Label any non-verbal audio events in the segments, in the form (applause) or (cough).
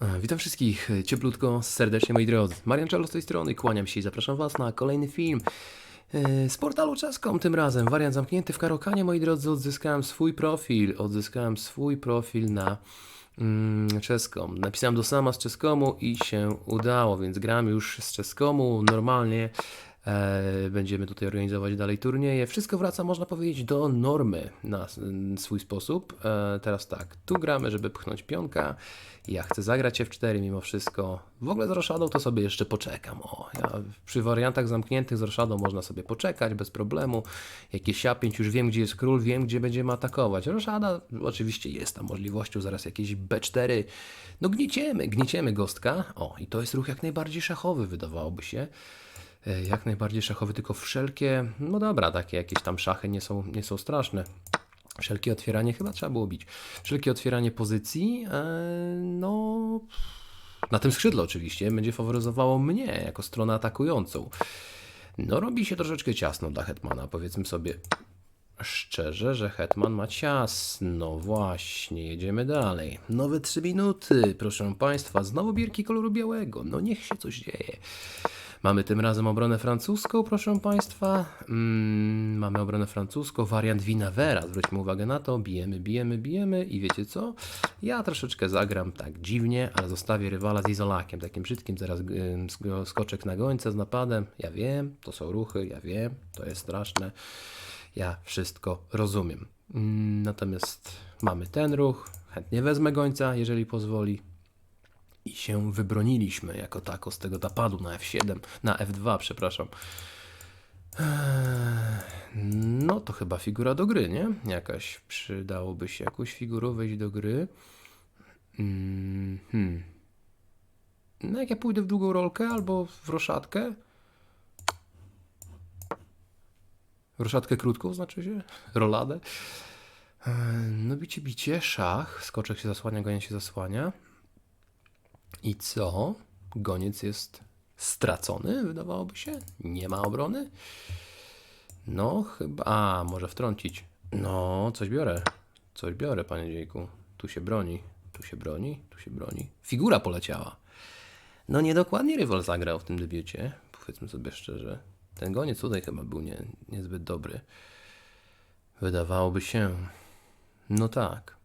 E, Witam wszystkich cieplutko, serdecznie moi drodzy. Marian Czarlo z tej strony, kłaniam się i zapraszam Was na kolejny film e, z portalu czeską. Tym razem wariant zamknięty w Karokanie, moi drodzy, odzyskałem swój profil, odzyskałem swój profil na mm. Napisałem do sama z czeskomu i się udało, więc gram już z czeskomu normalnie. E, będziemy tutaj organizować dalej turnieje. Wszystko wraca, można powiedzieć, do normy na swój sposób. E, teraz tak, tu gramy, żeby pchnąć pionka. Ja chcę zagrać F4 mimo wszystko. W ogóle z Roshadą to sobie jeszcze poczekam. O, ja przy wariantach zamkniętych z Roshadą można sobie poczekać bez problemu. Jakieś A5 już wiem, gdzie jest król, wiem, gdzie będziemy atakować. Roszada oczywiście jest tam możliwością, zaraz jakieś B4. No gnieciemy, gnieciemy gostka. O, i to jest ruch jak najbardziej szachowy, wydawałoby się. E, Jak najbardziej szachowy, tylko wszelkie, no dobra, takie jakieś tam szachy nie są, nie są straszne. Wszelkie otwieranie chyba trzeba było bić. Wszelkie otwieranie pozycji, e, no na tym skrzydle oczywiście, będzie faworyzowało mnie jako stronę atakującą. No robi się troszeczkę ciasno dla Hetmana, powiedzmy sobie szczerze, że Hetman ma ciasno. Właśnie, jedziemy dalej. Nowe 3 minuty, proszę Państwa, znowu bierki koloru białego. No niech się coś dzieje. Mamy tym razem obronę francuską, proszę Państwa. Mm, mamy obronę francuską, wariant Winavera. Zwróćmy uwagę na to. Bijemy, bijemy, bijemy i wiecie co? Ja troszeczkę zagram tak dziwnie, ale zostawię rywala z izolakiem, takim brzydkim. Zaraz sk- skoczek na gońca z napadem. Ja wiem, to są ruchy, ja wiem, to jest straszne. Ja wszystko rozumiem. Mm, Natomiast mamy ten ruch. Chętnie wezmę gońca, jeżeli pozwoli i się wybroniliśmy jako tako z tego napadu na F7, na F2, przepraszam. Eee, No to chyba figura do gry, nie? Jakaś przydałoby się jakąś figurą wejść do gry. Mm, Hmm. No jak ja pójdę w długą rolkę albo w roszadkę. Roszadkę krótką znaczy się? Roladę. Eee, No bicie, bicie, szach. Skoczek się zasłania, goniec się zasłania. I co? Goniec jest stracony, wydawałoby się? Nie ma obrony? No, chyba. A, może wtrącić. No, coś biorę. Coś biorę, panie dziejku. Tu się broni. Tu się broni. Tu się broni. Figura poleciała. No, niedokładnie rywal zagrał w tym debiucie. Powiedzmy sobie szczerze. Ten goniec tutaj chyba był nie, niezbyt dobry. Wydawałoby się. No tak.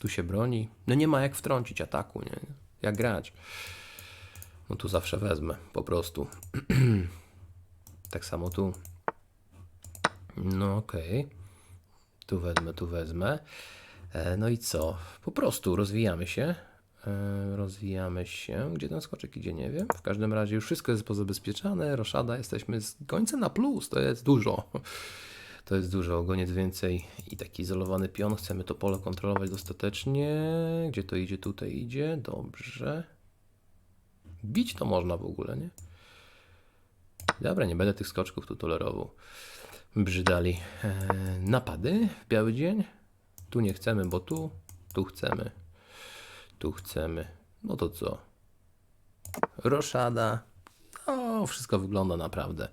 Tu się broni. No nie ma jak wtrącić ataku, nie? Jak grać. No tu zawsze wezmę, po prostu. (clears throat) tak samo tu. No okej. Tu wezmę, tu wezmę. E, no i co? Po prostu rozwijamy się. E, rozwijamy się. Gdzie ten skoczek idzie, nie wiem. W każdym razie już wszystko jest pozabezpieczane. Roszada, jesteśmy z gońcem na plus. To jest dużo. To jest dużo, goniec więcej i taki izolowany pion. Chcemy to pole kontrolować dostatecznie. Gdzie to idzie? Tutaj idzie. Dobrze. Bić to można w ogóle, nie? Dobra, nie będę tych skoczków tu tolerował. Brzydali. Eee, napady w biały dzień. Tu nie chcemy, bo tu. Tu chcemy. Tu chcemy. No to co? Roszada. O, wszystko wygląda naprawdę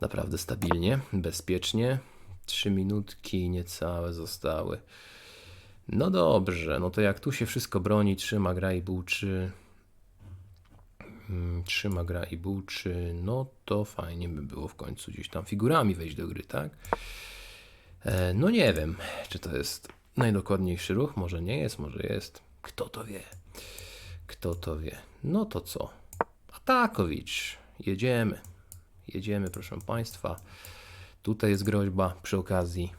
naprawdę stabilnie, bezpiecznie. Trzy minutki niecałe zostały. No dobrze, no to jak tu się wszystko broni, trzyma, gra i buczy. Mm, Trzyma, gra i buczy, no to fajnie by było w końcu gdzieś tam figurami wejść do gry, tak? E, no nie wiem, czy to jest najdokładniejszy ruch, może nie jest, może jest. Kto to wie? Kto to wie? No to co? Atakowicz, jedziemy. Jedziemy, proszę Państwa. Tutaj jest groźba przy okazji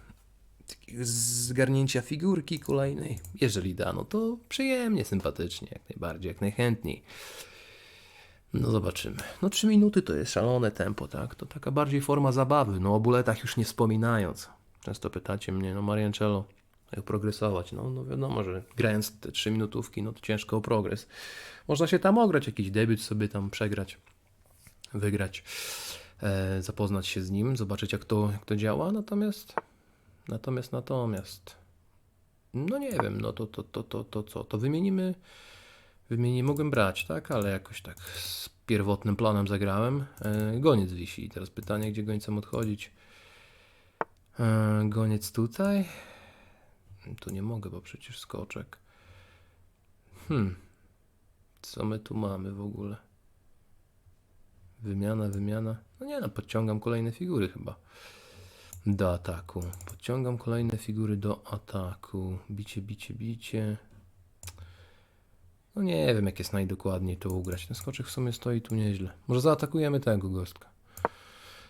zgarnięcia figurki kolejnej. Jeżeli da, no to przyjemnie, sympatycznie, jak najbardziej, jak najchętniej. No zobaczymy. No trzy minuty to jest szalone tempo, tak? To taka bardziej forma zabawy. No o buletach już nie wspominając. Często pytacie mnie, no Mariancello, jak progresować? No, no wiadomo, że grając te trzy minutówki, no to ciężko o progres. Można się tam ograć, jakiś debiut sobie tam przegrać wygrać, zapoznać się z nim, zobaczyć jak to, jak to działa, natomiast natomiast natomiast no nie wiem, no to to, to, to, to co, to wymienimy wymienimy, mogłem brać, tak, ale jakoś tak z pierwotnym planem zagrałem, e, goniec wisi, teraz pytanie, gdzie gońcem odchodzić, e, goniec tutaj, tu nie mogę, bo przecież skoczek, hmm, Co my tu mamy w ogóle? Wymiana, wymiana. No nie no, podciągam kolejne figury chyba. Do ataku. Podciągam kolejne figury do ataku. Bicie, bicie, bicie. No nie wiem, jak jest najdokładniej to ugrać. Ten skoczek w sumie stoi tu nieźle. Może zaatakujemy tego gostka.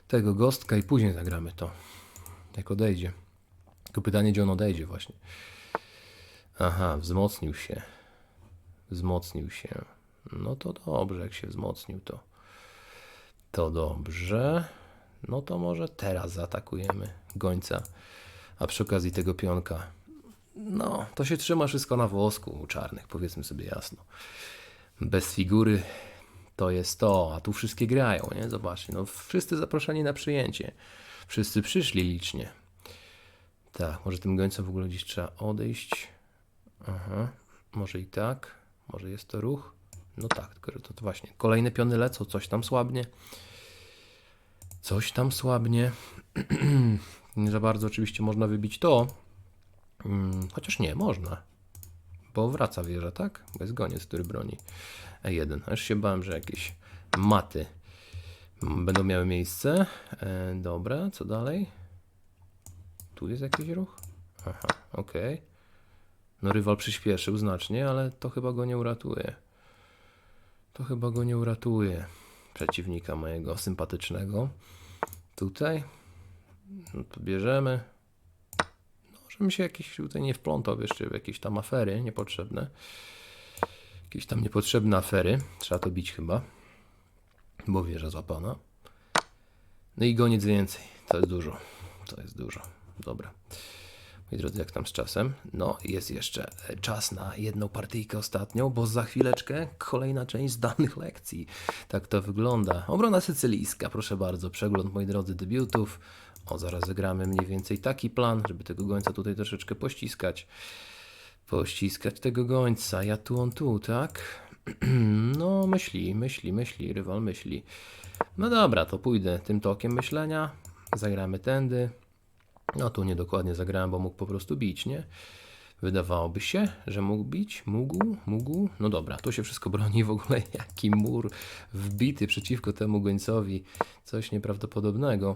Tego gostka i później zagramy to. Jak odejdzie. Tylko pytanie, gdzie on odejdzie właśnie. Aha, wzmocnił się. Wzmocnił się. No to dobrze, jak się wzmocnił, to. To dobrze. No to może teraz zaatakujemy gońca. A przy okazji tego pionka. No, to się trzyma wszystko na włosku u czarnych, powiedzmy sobie jasno. Bez figury to jest to, a tu wszystkie grają, nie? Zobaczcie, no wszyscy zaproszeni na przyjęcie. Wszyscy przyszli licznie. Tak, może tym gońcem w ogóle gdzieś trzeba odejść. Aha, może i tak. Może jest to ruch. No tak, tylko to, to właśnie. Kolejne piony lecą, coś tam słabnie. Coś tam słabnie. (clears throat) nie za bardzo oczywiście można wybić to. Mm, chociaż nie, można. Bo wraca wieża, tak? Bo jest goniec, który broni E1. Aż się bałem, że jakieś maty będą miały miejsce. E, dobra, co dalej? Tu jest jakiś ruch? Aha, okej. No rywal przyspieszył znacznie, ale to chyba go nie uratuje. To chyba go nie uratuje. Przeciwnika mojego sympatycznego. Tutaj. No to bierzemy. No, żebym się jakiś tutaj nie wplątał jeszcze w jakieś tam afery niepotrzebne. Jakieś tam niepotrzebne afery. Trzeba to bić chyba. Bo wieża złapana. No i goniec więcej. To jest dużo. To jest dużo. Dobra. Moi drodzy, jak tam z czasem? No, jest jeszcze czas na jedną partyjkę ostatnią, bo za chwileczkę kolejna część zdanych lekcji. Tak to wygląda. Obrona sycylijska, proszę bardzo. Przegląd, moi drodzy, debiutów. O, zaraz zagramy mniej więcej taki plan, żeby tego gońca tutaj troszeczkę pościskać. Pościskać tego gońca. Ja tu, on tu, tak? (clears throat) No, myśli, myśli, myśli, rywal myśli. No dobra, to pójdę tym tokiem myślenia. Zagramy tędy. No tu niedokładnie zagrałem, bo mógł po prostu bić, nie? Wydawałoby się, że mógł bić, mógł, mógł. No dobra, tu się wszystko broni w ogóle. (laughs) Jaki mur wbity przeciwko temu gońcowi. Coś nieprawdopodobnego.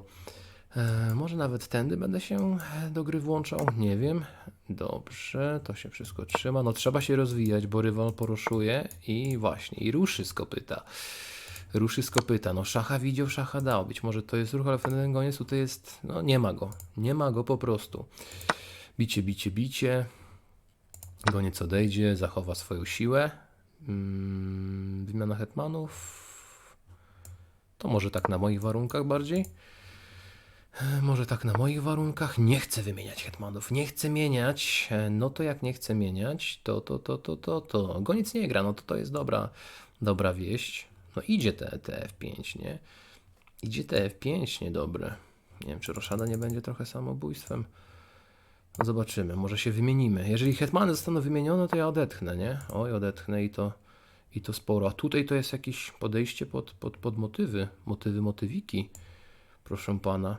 E, może nawet tędy będę się do gry włączał, nie wiem. Dobrze, to się wszystko trzyma. No trzeba się rozwijać, bo rywal poruszuje i właśnie, i ruszy z kopyta. Ruszy z kopyta. No szacha widział, szacha dał. Być może to jest ruch, ale ten goniec tutaj jest, no nie ma go. Nie ma go po prostu. Bicie, bicie, bicie. Goniec odejdzie, zachowa swoją siłę. Mm, wymiana hetmanów. To może tak na moich warunkach bardziej. Może tak na moich warunkach. Nie chcę wymieniać hetmanów. Nie chcę mieniać. No to jak nie chcę mieniać, to to, to, to, to, to. Goniec nie gra, no to to jest dobra, dobra wieść. No idzie te, te F5, nie? Idzie te F5, niedobre. Nie wiem, czy Roszada nie będzie trochę samobójstwem. No zobaczymy, może się wymienimy. Jeżeli hetmany zostaną wymienione, to ja odetchnę, nie? Oj, odetchnę i to, i to sporo. A tutaj to jest jakieś podejście pod, pod, pod motywy, motywy, motywiki. Proszę pana.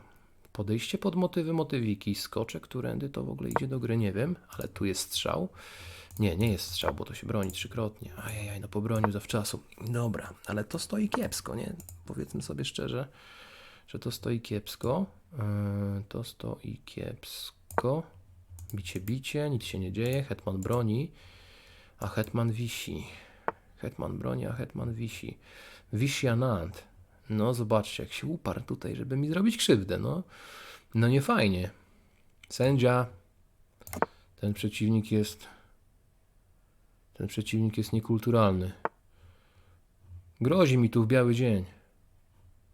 Podejście pod motywy, motywiki. Skoczek, którędy to w ogóle idzie do gry, nie wiem, ale tu jest strzał. Nie, nie jest strzał, bo to się broni trzykrotnie. Ajajaj, no pobronił zawczasu. Dobra, ale to stoi kiepsko, nie? Powiedzmy sobie szczerze, że to stoi kiepsko. Yy, to stoi kiepsko. Bicie, bicie, nic się nie dzieje. Hetman broni, a Hetman wisi. Hetman broni, a Hetman wisi. Wisi Anand. No zobaczcie, jak się uparł tutaj, żeby mi zrobić krzywdę, no. No nie fajnie. Sędzia. Ten przeciwnik jest... Ten przeciwnik jest niekulturalny. Grozi mi tu w biały dzień.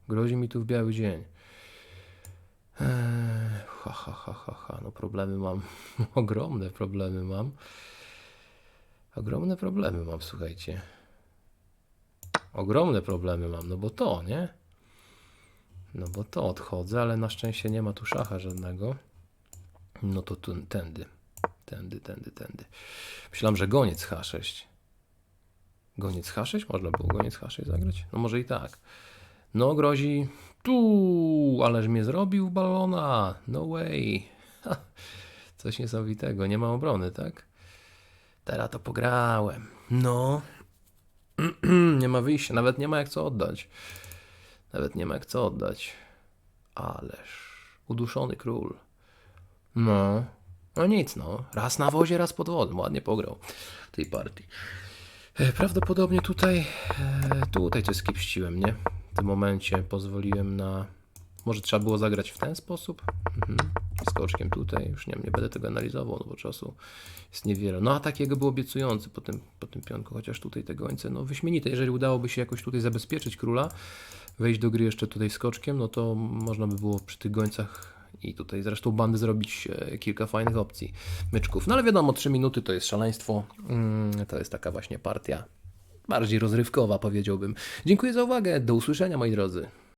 Grozi mi tu w biały dzień. Eee, ha, ha, ha, ha, ha. No problemy mam. (laughs) Ogromne problemy mam. Ogromne problemy mam, słuchajcie. Ogromne problemy mam, no bo to, nie? No bo to odchodzę, ale na szczęście nie ma tu szacha żadnego. No to tu, tędy. Tędy, tędy, tędy. Myślałem, że goniec H6. Goniec H6? Można było goniec H6 zagrać? No może i tak. No grozi tu, ależ mnie zrobił balona. No way. Ha, coś niesamowitego. Nie ma obrony, tak? Teraz to pograłem. No. (clears throat) nie ma wyjścia, nawet nie ma jak co oddać. Nawet nie ma jak co oddać. Ależ uduszony król. No, no nic, no. Raz na wozie, raz pod wodą. Ładnie pograł w tej partii. E, Prawdopodobnie tutaj, e, tutaj coś skipściłem, nie? W tym momencie pozwoliłem na... Może trzeba było zagrać w ten sposób? Mhm. Skoczkiem tutaj, już nie, nie będę tego analizował, no bo czasu jest niewiele. No a takiego był obiecujący po tym, po tym pionku, chociaż tutaj te gońce, no wyśmienite. Jeżeli udałoby się jakoś tutaj zabezpieczyć króla, wejść do gry jeszcze tutaj skoczkiem, no to można by było przy tych gońcach i tutaj zresztą bandy zrobić e, kilka fajnych opcji myczków. No ale wiadomo, 3 minuty to jest szaleństwo. Mm, to jest taka właśnie partia bardziej rozrywkowa, powiedziałbym. Dziękuję za uwagę. Do usłyszenia, moi drodzy.